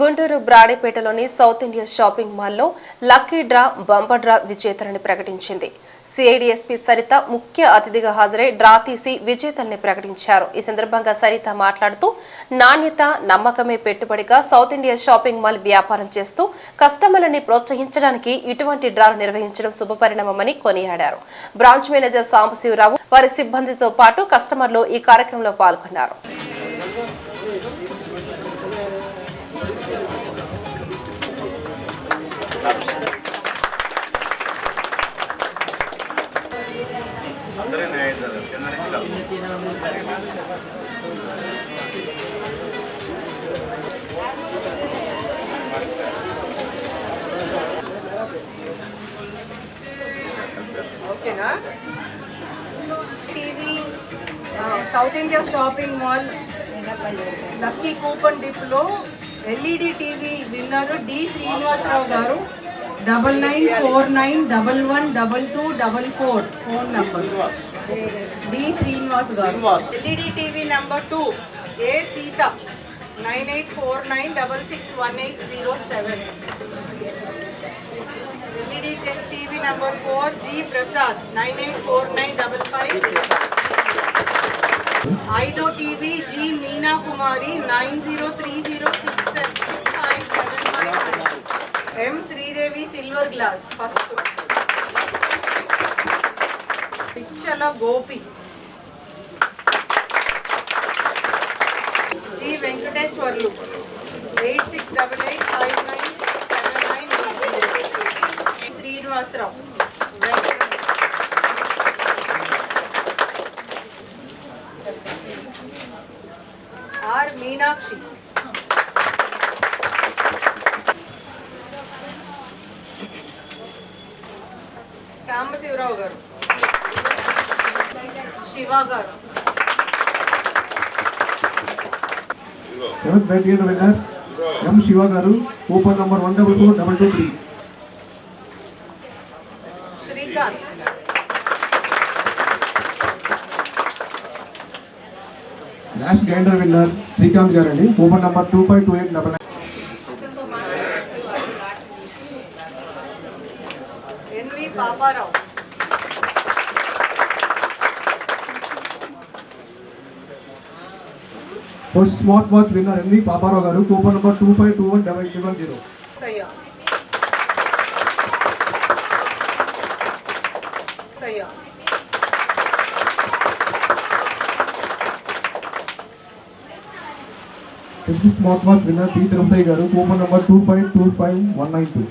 గుంటూరు బ్రాడేపేటలోని south India shopping మాల్లో lucky draw bumper draw విజేతలని ప్రకటించింది. సిఐడిఎస్పీ సరిత ముఖ్య అతిథిగా హాజరై డ్రా తీసి విజేతల్ని ప్రకటించారు. ఈ సందర్భంగా సరిత మాట్లాడుతూ నాణ్యత నమ్మకమే పెట్టుబడిగా సౌత్ ఇండియా షాపింగ్ మాల్ వ్యాపారం చేస్తూ కస్టమర్లని ప్రోత్సహించడానికి ఇటువంటి డ్రాలు నిర్వహించడం శుభపరిణామమని కొనియాడారు. బ్రాంచ్ మేనేజర్ సాంబశివరావు వారి సిబ్బందితో పాటు కస్టమర్లు ఈ కార్యక్రమంలో పాల్గొన్నారు. South India shopping mall lucky coupon డిప్లో LED TV winner D Srinivasa Rao గారు. Double nine four nine double one double two double four phone number. D Srinivas గారు. LED TV number two A Sita nine eight four nine double six one eight zero seven. LED TV number four G Prasad nine eight four nine double five. ఐదో TV G Meena Kumari nine zero three zero six six five seven five. M Sridevi silver glass first. Pichchala Gopi. G Venkateswarlu. Eight six double eight five nine seven nine Srinivasarao Venkata- R Meenakshi Sambasivarao garu. Siva garu. Seventh బ్యాటియన్ winner M Siva garu open number one double four double two three Srikanth last grinder winner Srikanth garu అండి coupon number two five two eight double Paparao. First smart watch winner NV Paparao garu. Coupon number two five two one double triple zero fifth smart watch winner T Tirupati garu coupon number two five two five one nine two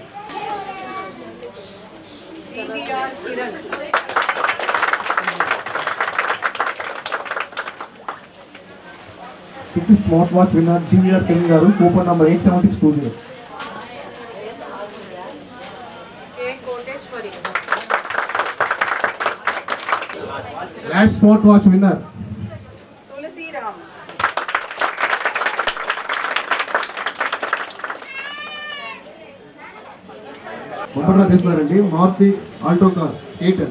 six smart watch winner GVR Kiran garu coupon number eight seven six two zero last smart watch winner ముంబర్లో తీస్తున్నారండి Maruti Alto car eight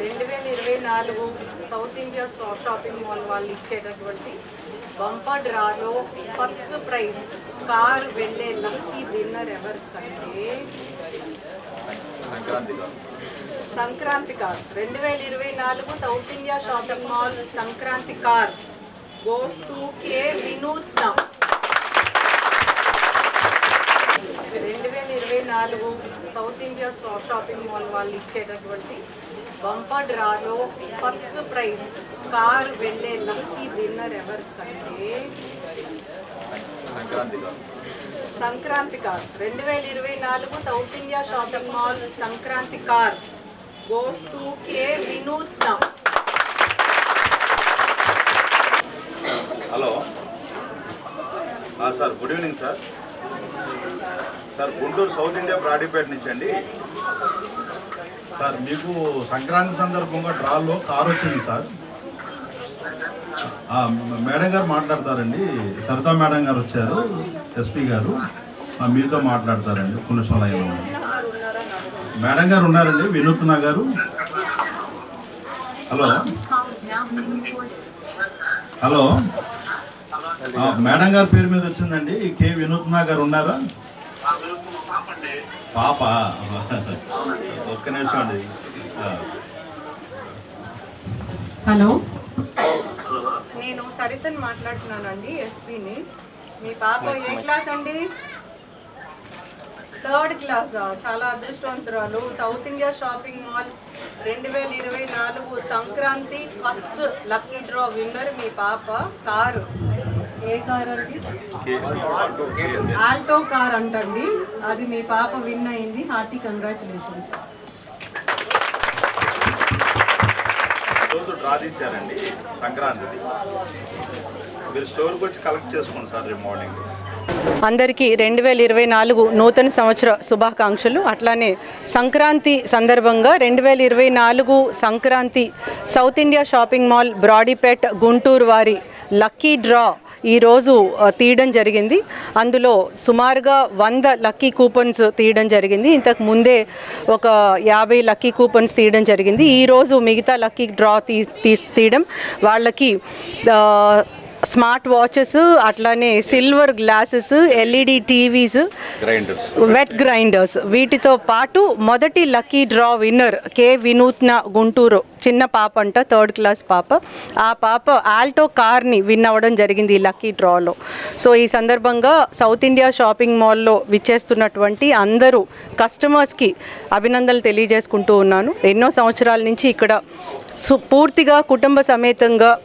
రెండు వేల ఇరవై నాలుగు south India shopping mall వాళ్ళు ఇచ్చేటటువంటి bumper డ్రాలో first prize car వెళ్ళే lucky winner ఎవరికంటే సంక్రాంతి సంక్రాంతి కార్. రెండు వేల ఇరవై నాలుగు south India shopping mall Sankranti car. Goes to K Vinutna రెండు వేల ఇరవై నాలుగు సౌత్ ఇండియా షాపింగ్ మాల్ వాళ్ళు ఇచ్చేటటువంటి బంపర్ డ్రాలో ఫస్ట్ ప్రైజ్ కార్ వెళ్ళే లక్కీ విన్నర్ ఎవరికంటే సంక్రాంతి కార్. రెండు వేల ఇరవై నాలుగు south India shopping mall Sankranti car goes to K Vinutna. Hello. Sir good evening sir. Sir Guntur south India Brodipet నుంచి అండి. సార్ మీకు సంక్రాంతి సందర్భంగా డ్రాల్లో కారు వచ్చింది సార్. మేడం గారు మాట్లాడతారండి. సరితా మేడం గారు వచ్చారు ఎస్పీ గారు. మీతో మాట్లాడతారండి. పులుషాలయంలో మేడం గారు ఉన్నారండి వినూత్న గారు. హలో. హలో. మేడం గారి పేరు మీద వచ్చిందండి. కే వినూత్న గారు ఉన్నారా? పాప ఒక్క నిమిషం అండి. హలో. నేను సరితని మాట్లాడుతున్నానండి ఎస్పీని. మీ పాప ఏ క్లాస్ అండి? థర్డ్ క్లాస్ చాలా అదృష్టవంతురాలు. సౌత్ ఇండియా షాపింగ్ మాల్ రెండు వేల ఇరవై నాలుగు Sankranti first lucky draw winner మీ పాప. కారు. ఏ కార్ అండి? ఆల్టో కార్ అంటండి. అది మీ పాప విన్ అయింది. Hearty congratulations. డ్రా తీశారండి సంక్రాంతిది. మీరు స్టోర్కి వచ్చి కలెక్ట్ చేసుకోండి సార్ రేపు మార్నింగ్. అందరికీ రెండు వేల ఇరవై నాలుగు నూతన సంవత్సర శుభాకాంక్షలు. అట్లానే సంక్రాంతి సందర్భంగా రెండు వేల ఇరవై నాలుగు Sankranti south India shopping mall Brodipet Guntur వారి లక్కీ డ్రా ఈరోజు తీయడం జరిగింది. అందులో సుమారుగా వంద లక్కీ కూపన్స్ తీయడం జరిగింది. ఇంతకు ముందే ఒక యాభై లక్కీ కూపన్స్ తీయడం జరిగింది. ఈరోజు మిగతా లక్కీ డ్రా తీ తీ- తీయడం వాళ్ళకి స్మార్ట్ వాచెస్ అట్లానే silver glasses LED TVs wet grinders. వీటితో పాటు మొదటి లక్కీ డ్రా విన్నర్ కే వినూత్న గుంటూరు. చిన్న పాప అంట థర్డ్ క్లాస్ పాప. ఆ పాప ఆల్టో కార్ని విన్ అవ్వడం జరిగింది ఈ లక్కీ డ్రాలో. సో ఈ సందర్భంగా సౌత్ ఇండియా షాపింగ్ మాల్లో విచ్చేస్తున్నటువంటి అందరూ కస్టమర్స్కి అభినందనలు తెలియజేసుకుంటూ ఉన్నాను. ఎన్నో సంవత్సరాల నుంచి ఇక్కడ సు- పూర్తిగా కుటుంబ సమేతంగా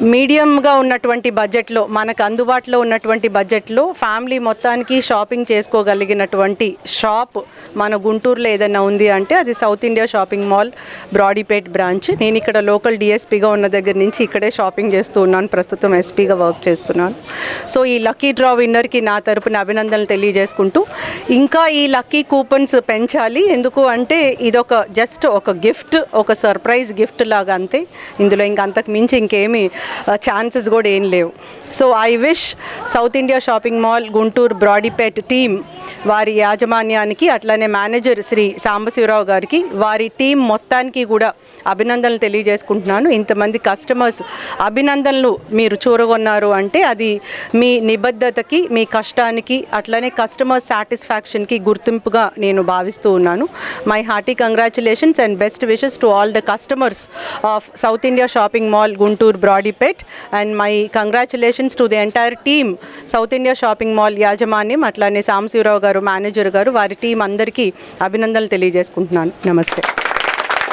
మీడియంగా ఉన్నటువంటి బడ్జెట్లో మనకు అందుబాటులో ఉన్నటువంటి బడ్జెట్లో ఫ్యామిలీ మొత్తానికి షాపింగ్ చేసుకోగలిగినటువంటి షాప్ మన గుంటూరులో ఏదైనా ఉంది అంటే అది south India shopping mall Brodipet branch. నేను ఇక్కడ లోకల్ డిఎస్పీగా ఉన్న దగ్గర నుంచి ఇక్కడే షాపింగ్ చేస్తూ ఉన్నాను. ప్రస్తుతం ఎస్పీగా వర్క్ చేస్తున్నాను. సో ఈ లక్కీ డ్రా విన్నర్కి నా తరపున అభినందనలు తెలియజేసుకుంటూ ఇంకా ఈ లక్కీ కూపన్స్ పెంచాలి. ఎందుకు అంటే ఇదొక జస్ట్ ఒక గిఫ్ట్ ఒక సర్ప్రైజ్ గిఫ్ట్ లాగా అంతే. ఇందులో ఇంకా అంతకు మించి ఇంకేమీ ఛాన్సెస్ కూడా ఏం లేవు. So I wish south India shopping mall Guntur Brodipet team వారి యాజమాన్యానికి అట్లానే మేనేజర్ శ్రీ సాంబశివరావు గారికి వారి టీం మొత్తానికి కూడా అభినందనలు తెలియజేసుకుంటున్నాను. ఇంతమంది కస్టమర్స్ అభినందనలు మీరు చూరగొన్నారు అంటే అది మీ నిబద్ధతకి మీ కష్టానికి అట్లనే కస్టమర్ సాటిస్ఫాక్షన్కి గుర్తింపుగా నేను భావిస్తూ ఉన్నాను. My hearty congratulations and best wishes to all the customers of south India shopping mall Guntur Brodipet and my congratulations to the entire team south India shopping mall యాజమాన్యం అట్లానే సాంశివరావు గారు మేనేజర్ గారు వారి టీం అందరికీ అభినందనలు తెలియజేసుకుంటున్నాను. నమస్తే.